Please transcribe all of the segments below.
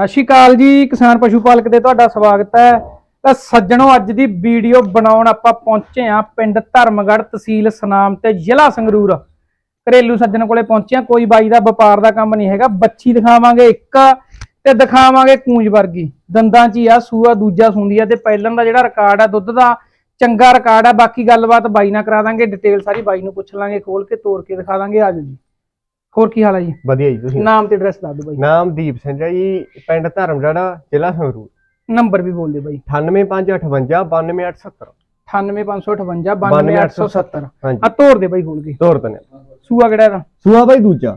ਸਤਿ ਸ਼੍ਰੀ ਅਕਾਲ ਜੀ, ਕਿਸਾਨ ਪਸ਼ੂ ਪਾਲਕ ਦੇ ਤੁਹਾਡਾ ਸਵਾਗਤ ਹੈ। ਤਾਂ ਸੱਜਣੋ, ਅੱਜ ਦੀ ਵੀਡੀਓ ਬਣਾਉਣ ਆਪਾਂ ਪਹੁੰਚੇ ਆ ਪਿੰਡ ਧਰਮਗੜ੍ਹ ਤਹਿਸੀਲ ਸਨਾਮ ਤੇ ਜ਼ਿਲ੍ਹਾ ਸੰਗਰੂਰ। ਘਰੇਲੂ ਸੱਜਣ ਕੋਲੇ ਪਹੁੰਚੇ ਆ ਕੋਈ ਬਾਈ ਦਾ ਵਪਾਰ ਦਾ ਕੰਮ ਨਹੀਂ ਹੈਗਾ। ਬੱਚੀ ਦਿਖਾਵਾਂਗੇ ਇੱਕ ਤੇ ਦਿਖਾਵਾਂਗੇ ਕੂੰਜ ਵਰਗੀ। ਦੰਦਾਂ 'ਚ ਹੀ ਆ, ਸੂਆ ਦੂਜਾ ਸੁੰਦੀ ਆ ਤੇ ਪਹਿਲਾਂ ਦਾ ਜਿਹੜਾ ਰਿਕਾਰਡ ਆ, ਦੁੱਧ ਦਾ ਚੰਗਾ ਰਿਕਾਰਡ ਆ। ਬਾਕੀ ਗੱਲਬਾਤ ਬਾਈ ਨਾਲ ਕਰਾ ਦਾਂਗੇ ਡਿਟੇਲ ਸਾਰੀ ਬਾਈ ਨੂੰ ਪੁੱਛ ਲਾਂਗੇ, ਖੋਲ ਕੇ ਤੋੜ ਕੇ ਦਿਖਾ ਦਾਂਗੇ। ਆਜੋ ਜੀ। ਹੋਰ ਕੀ ਹਾਲ ਹੈ ਜੀ? ਵਧੀਆ ਜੀ ਤੁਸੀਂ? ਨਾਮ ਤੇ ਐਡਰੈਸ ਦੱਸ ਦਿਓ ਬਾਈ। ਨਾਮ ਦੀਪ ਸਿੰਘ ਹੈ ਜੀ ਪਿੰਡ ਧਰਮਗੜਾ ਜ਼ਿਲ੍ਹਾ ਸੰਗਰੂਰ। ਨੰਬਰ ਵੀ ਬੋਲ ਦਿਓ ਬਾਈ। 98558 92870 98558 92870 ਹਾਂਜੀ। ਆ ਤੋੜ ਦੇ ਬਾਈ ਖੋਲ ਕੇ। ਤੋਰ ਤਨੇ ਸੂਆ ਕਿਹੜਾ ਇਹਦਾ? ਸੂਆ ਬਾਈ ਦੂਜਾ।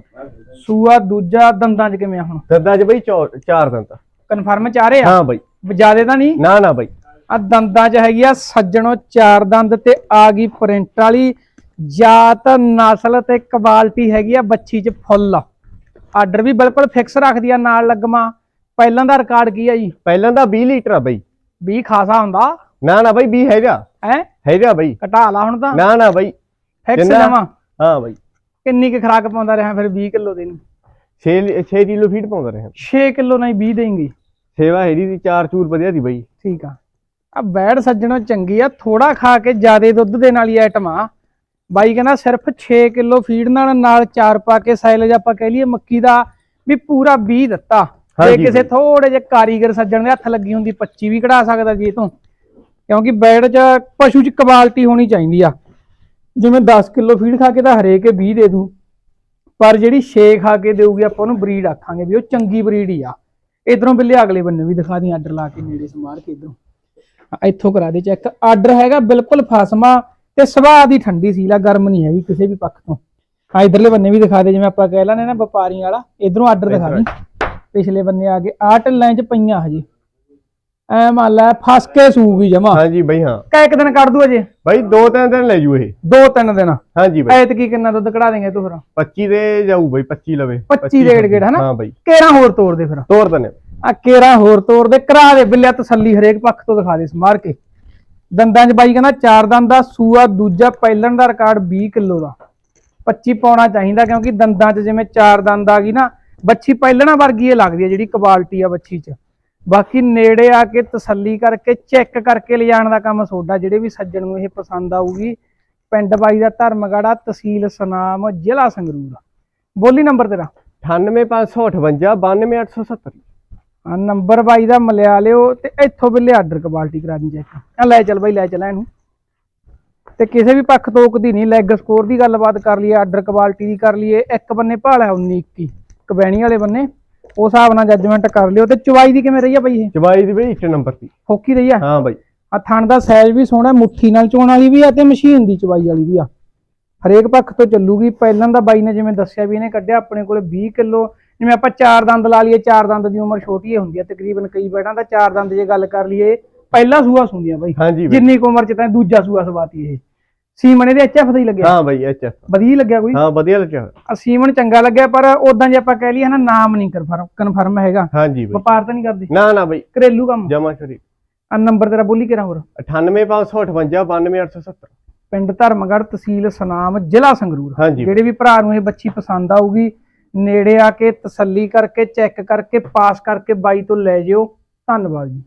ਸੂਆ ਦੂਜਾ ਦੰਦਾਂ 'ਚ ਕਿਵੇਂ ਆ ਹੁਣ? ਦੰਦਾਂ ਚ ਬਾਈ ਚਾਰ ਦੰਦ। ਕਨਫਰਮ ਚ ਆ ਰਹੇ ਆ? ਹਾਂ ਬਾਈ। ਜਿਆਦੇ ਤਾਂ ਨਹੀਂ? ਨਾ ਨਾ ਬਾਈ। ਆ ਦੰਦਾਂ 'ਚ ਹੈਗੀ ਆ ਸੱਜਣੋ ਚਾਰ ਦੰਦ ਤੇ ਆ ਗਈ ਪ੍ਰਿੰਟ ਵਾਲੀ। ਜਾਤ ਨਸਲ ਤੇ ਕੁਆਲਿਟੀ ਹੈਗੀ ਆ ਬੱਚੀ 'ਚ ਫੁੱਲ। ਆਰਡਰ ਵੀ ਬਿਲਕੁਲ ਫਿਕਸ ਰੱਖਦੀ ਆ ਨਾਲ ਲੱਗਮਾ। ਪਹਿਲਾਂ ਦਾ ਰਿਕਾਰਡ ਕੀ ਆ ਜੀ? ਪਹਿਲਾਂ ਦਾ 20 ਲੀਟਰ ਆ ਬਾਈ। 20 ਖਾਸਾ ਹੁੰਦਾ? ਨਾ ਨਾ ਬਾਈ 20 ਹੈਗਾ। ਹੈ? ਹੈਗਾ ਬਾਈ। ਘਟਾ ਲਾ ਹੁਣ ਤਾਂ। ਨਾ ਨਾ ਬਾਈ। ਫਿਕਸ ਜਮਾ ਹਾਂ ਬਾਈ। ਕਿੰਨੀ ਕੁ ਖਰਾਕ ਪਾਉਂਦਾ ਰਿਹਾ ਫਿਰ 20 ਕਿਲੋ ਦੇ ਨੂੰ 6 6 ਕਿਲੋ ਫੀਡ ਪਾਉਂਦਾ ਰਹੇ। 6 ਕਿਲੋ ਨਹੀਂ 20 ਦੇਂਗੀ। ਸੇਵਾ ਹੈਰੀ ਦੀ ਚਾਰ ਚੂਰ ਵਧੀਆ ਦੀ ਬਾਈ। ਠੀਕ ਆ। ਆ ਬੈੜ ਸੱਜਣੋ ਚੰਗੀ ਆ ਥੋੜਾ ਖਾ ਕੇ ਜਿਆਦੇ ਦੁੱਧ ਦੇ ਨਾਲ ਹੀ ਆਈਟਮ ਆ। ਬਾਈ ਕਹਿੰਦਾ ਸਿਰਫ 6 ਕਿਲੋ ਫੀਡ ਨਾਲ ਨਾਲ ਚਾਰ ਪਾ ਕੇ ਸਾਈਲੇਜ ਆਪਾਂ ਕਹਿ ਲਈਏ ਮੱਕੀ ਦਾ ਵੀ ਪੂਰਾ 20 ਦਿੱਤਾ। ਜੇ ਕਿਸੇ। ਥੋੜੇ ਜਿਹੇ ਕਾਰੀਗਰ ਸੱਜਣ ਦੇ ਹੱਥ ਲੱਗੀ ਹੁੰਦੀ 25 ਵੀ ਕਢਾ ਸਕਦਾ ਜੀ ਤੋਂ। ਕਿਉਂਕਿ ਬੈੜ 'ਚ ਪਸ਼ੂ 'ਚ ਕੁਆਲਿਟੀ ਹੋਣੀ ਚਾਹੀਦੀ ਆ। ਜਿਵੇਂ 10 ਕਿਲੋ ਫੀਡ ਖਾ ਕੇ ਤਾਂ ਹਰੇਕ 20 ਦੇ ਦੂ। ਪਰ ਜਿਹੜੀ 6 ਖਾ ਕੇ ਦੇਊਗੀ ਆਪਾਂ ਉਹਨੂੰ ਬਰੀਡ ਆਖਾਂਗੇ ਵੀ ਉਹ ਚੰਗੀ ਬਰੀਡ ਹੀ ਆ। ਇਧਰੋਂ ਬਿੱਲੇ ਅਗਲੇ ਬੰਨੇ ਵੀ ਦਿਖਾ ਦੀ ਆਰਡਰ ਲਾ ਕੇ ਨੇੜੇ ਸਮਾਰ ਕੇ ਇਧਰੋਂ। ਇੱਥੋਂ ਕਰਾ ਦੇ ਚੈੱਕ। ਆਰਡਰ ਹੈਗਾ ਬਿਲਕੁਲ ਫਸਮਾ ਤੇ ਸੁਭਾਅ ਦੀ ਠੰਡੀ ਸੀਲਾ ਗਰਮ ਨਹੀਂ ਹੈਗੀ ਕਿਸੇ ਵੀ ਪੱਖ ਤੋਂ। ਆ ਇਧਰਲੇ ਬੰਨੇ ਵੀ ਦਿਖਾ ਦੇ ਜਿਵੇਂ ਆਪਾਂ ਕਹਿ ਲੈਣੇ ਨਾ ਵਪਾਰੀਆਂ ਵਾਲਾ ਇਧਰੋਂ ਆਰਡਰ ਦਿਖਾ ਦੀ। ਪਿਛਲੇ ਬੰਨੇ ਆ ਕੇ ਆਹ ਢਿੱਲਾਂ 'ਚ ਪਈਆਂ ਹਜੇ। ਐ ਮੰਨ ਲੈ ਫਸ ਕੇ ਸੂਗੀ ਜਮਾ। ਹਾਂਜੀ ਬਾਈ ਹਾਂ। ਕਾ ਇੱਕ ਦਿਨ ਕੱਢ ਦੂ ਅਜੇ ਬਾਈ ਦੋ ਤਿੰਨ ਦਿਨ ਲੈ ਜੂ ਇਹ। ਦੋ ਤਿੰਨ ਦਿਨ। ਹਾਂਜੀ ਬਾਈ। ਐਤ ਕੀ ਕਿੰਨਾ ਦੁੱਧ ਕਢਾ ਦੇਂਗੇ ਤੂੰ ਫਿਰ? 25 ਦੇ ਜਾਊ ਬਾਈ 25 ਲਵੇ। 25 ਦੇ ਗੇੜ ਹਨਾ? ਹਾਂ ਬਾਈ। ਕੇਰਾ ਹੋਰ ਤੋੜ ਦੇ ਫਿਰ। ਤੋਰ ਤਨੇ ਆ ਕੇਰਾ ਹੋਰ ਤੋੜ ਦੇ ਕਰਾ ਦੇ ਬਿੱਲਿਆ ਤਸੱਲੀ ਹਰੇਕ ਪੱਖ ਤੋਂ ਦਿਖਾ ਦੇ ਸਮਾਰ ਕੇ। ਦੰਦਾਂ 'ਚ ਬਾਈ ਕਹਿੰਦਾ ਚਾਰ ਦੰਦ ਦਾ ਸੂਆ, ਦੂਜਾ, ਪਹਿਲਣ ਦਾ ਰਿਕਾਰਡ 20 ਕਿਲੋ ਦਾ। 25 ਪਾਉਣਾ ਚਾਹੀਦਾ ਕਿਉਂਕਿ ਦੰਦਾਂ 'ਚ ਜਿਵੇਂ ਚਾਰ ਦੰਦ ਆ ਗਈ ਨਾ, ਬੱਚੀ ਪਹਿਲਣਾ ਵਰਗੀ ਇਹ ਲੱਗਦੀ ਹੈ ਜਿਹੜੀ ਕੁਆਲਿਟੀ ਆ ਬੱਚੀ 'ਚ। ਬਾਕੀ ਨੇੜੇ ਆ ਕੇ ਤਸੱਲੀ ਕਰਕੇ ਚੈੱਕ ਕਰਕੇ ਲਿਜਾਣ ਦਾ ਕੰਮ ਸੋਡਾ, ਜਿਹੜੇ ਵੀ ਸੱਜਣ ਨੂੰ ਇਹ ਪਸੰਦ ਆਊਗੀ, ਪਿੰਡ ਬਾਈ ਦਾ ਧਰਮਗੜਾ ਤਹਿਸੀਲ ਸਨਾਮ, ਜ਼ਿਲ੍ਹਾ ਸੰਗਰੂਰ ਬੋਲੀ ਨੰਬਰ ਤੇਰਾ। 98558 92870 ਆ ਨੰਬਰ ਬਾਈ ਦਾ ਮਿਲਿਆ ਲਿਓ ਤੇ ਇੱਥੋਂ ਬਿੱਲੇ ਆਰਡਰ ਕੁਆਲਿਟੀ ਕਰਾ ਦੀ ਚੈੱਕ ਆ ਲੈ ਚੱਲ ਬਾਈ ਲੈ ਚੱਲ ਇਹਨੂੰ। ਤੇ ਕਿਸੇ ਵੀ ਪੱਖ ਤੋਕਦੀ ਨਹੀਂ ਲੈਗ ਸਕੋਰ ਦੀ ਗੱਲਬਾਤ ਕਰ ਲਈਏ ਆਰਡਰ ਕੁਆਲਿਟੀ ਦੀ ਕਰ ਲਈਏ ਇੱਕ ਬੰਨੇ ਭਾਲ ਹੈ 19 21 ਕਬੈਣੀ ਵਾਲੇ ਬੰਨੇ ਉਸ ਹਿਸਾਬ ਨਾਲ ਜੱਜਮੈਂਟ ਕਰ ਲਿਓ। ਤੇ ਚਵਾਈ ਦੀ ਕਿਵੇਂ ਰਹੀ ਆ ਬਾਈ ਇਹ? ਚਵਾਈ ਦੀ ਬਾਈ ਇੱਕ ਨੰਬਰ ਦੀ। ਫੋਕੀ ਰਹੀ ਆ? ਹਾਂ ਬਾਈ। ਆ ਥਣ ਦਾ ਸਾਈਜ਼ ਵੀ ਸੋਹਣਾ ਮੁੱਠੀ ਨਾਲ ਚੋਣ ਵਾਲੀ ਵੀ ਆ ਤੇ ਮਸ਼ੀਨ ਦੀ ਚਵਾਈ ਵਾਲੀ ਵੀ ਆ। ਹਰੇਕ ਪੱਖ ਤੋਂ ਚੱਲੂਗੀ। ਪਹਿਲਾਂ ਦਾ ਬਾਈ ਨੇ ਜਿਵੇਂ ਦੱਸਿਆ ਵੀ ਇਹਨੇ ਕੱਢਿਆ ਆਪਣੇ ਕੋਲੇ 20 ਕਿਲੋ ਜਿਵੇਂ ਆਪਾਂ ਚਾਰ ਦੰਦ ਲਾ ਲਈਏ ਚਾਰ ਦੰਦ ਦੀ ਉਮਰ ਛੋਟੀ ਹੁੰਦੀ ਹੈ ਤਕਰੀਬਨ ਕਈ ਬੈਠਾਂ ਦਾ ਚਾਰ ਦੰਦ ਜੇ ਗੱਲ ਕਰ ਲਈਏ ਪਹਿਲਾ ਸੂਆ ਸੁੰਦੀਆਂ ਬਾਈ। ਜਿੰਨੀ ਕੁ ਉਮਰ ਚ ਤਾਂ ਦੂਜਾ ਸੂਆ ਸਵਾਤੀ ਇਹ। ਸੀਮਨ ਇਹਦੇ ਐਚਐਫ ਦਾ ਹੀ ਲੱਗਿਆ। ਹਾਂ ਬਾਈ ਐਚ ਵਧੀਆ ਲੱਗਿਆ ਕੋਈ? ਹਾਂ ਵਧੀਆ ਲੱਗਿਆ। ਆ ਸੀਮਨ ਚੰਗਾ ਲੱਗਿਆ ਪਰ ਉਦਾਂ ਜੇ ਆਪਾਂ ਕਹਿ ਲਈਏ ਹਨਾ ਨਾਮ ਨਹੀਂ ਕਨਫਰਮ ਕਨਫਰਮ ਹੈਗਾ। ਹਾਂਜੀ ਬਾਈ। ਵਪਾਰ ਤਾਂ ਨਹੀਂ ਕਰਦੇ? ਨਾ ਨਾ ਬਾਈ। ਘਰੇਲੂ ਕੰਮ? ਜਮਾ ਸ਼ਰੀ ਆ ਨੰਬਰ ਤੇਰਾ ਬੋਲੀ ਕਿਹੜਾ ਹੋਰ? 98558 92870 ਪਿੰਡ ਧਰਮਗੜ੍ਹ ਤਹਿਸੀਲ ਸਨਾਮ ਜ਼ਿਲ੍ਹਾ ਸੰਗਰੂਰ। ਜਿਹੜੇ ਵੀ ਭਰਾ ਨੂੰ ਇਹ ਬੱਚੀ ਪਸੰਦ ਆਊਗੀ ਨੇੜੇ ਆ ਕੇ ਤਸੱਲੀ ਕਰਕੇ ਚੈੱਕ ਕਰਕੇ ਪਾਸ ਕਰਕੇ ਬਾਈ ਤੋਂ ਲੈ ਜਿਓ। ਧੰਨਵਾਦ ਜੀ।